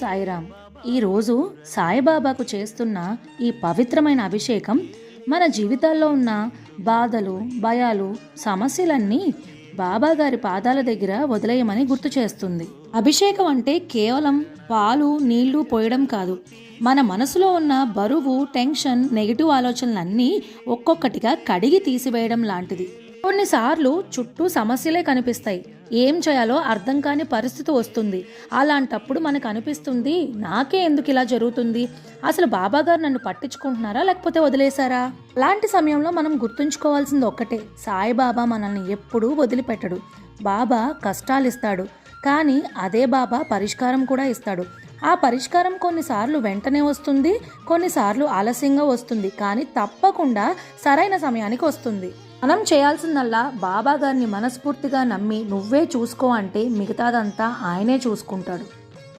సాయిరామ్. ఈరోజు సాయిబాబాకు చేస్తున్న ఈ పవిత్రమైన అభిషేకం మన జీవితాల్లో ఉన్న బాధలు భయాలు సమస్యలన్నీ బాబాగారి పాదాల దగ్గర వదిలేయమని గుర్తు చేస్తుంది. అభిషేకం అంటే కేవలం పాలు నీళ్ళు పోయడం కాదు. మన మనసులో ఉన్న బరువు టెన్షన్ నెగిటివ్ ఆలోచనలన్నీ ఒక్కొక్కటిగా కడిగి తీసివేయడం లాంటిది. కొన్నిసార్లు చుట్టూ సమస్యలే కనిపిస్తాయి. ఏం చేయాలో అర్థం కాని పరిస్థితి వస్తుంది. అలాంటప్పుడు మనకు అనిపిస్తుంది నాకే ఎందుకు ఇలా జరుగుతుంది? అసలు బాబా గారు నన్ను పట్టించుకుంటున్నారా? లేకపోతే వదిలేశారా? అలాంటి సమయంలో మనం గుర్తుంచుకోవాల్సింది ఒక్కటే. సాయిబాబా మనల్ని ఎప్పుడూ వదిలిపెట్టడు. బాబా కష్టాలు ఇస్తాడు కానీ అదే బాబా పరిష్కారం కూడా ఇస్తాడు. ఆ పరిష్కారం కొన్నిసార్లు వెంటనే వస్తుంది కొన్నిసార్లు ఆలస్యంగా వస్తుంది. కానీ తప్పకుండా సరైన సమయానికి వస్తుంది. మనం చేయాల్సిందల్లా బాబా గారిని మనస్ఫూర్తిగా నమ్మి నువ్వే చూసుకో అంటే మిగతాదంతా ఆయనే చూసుకుంటాడు.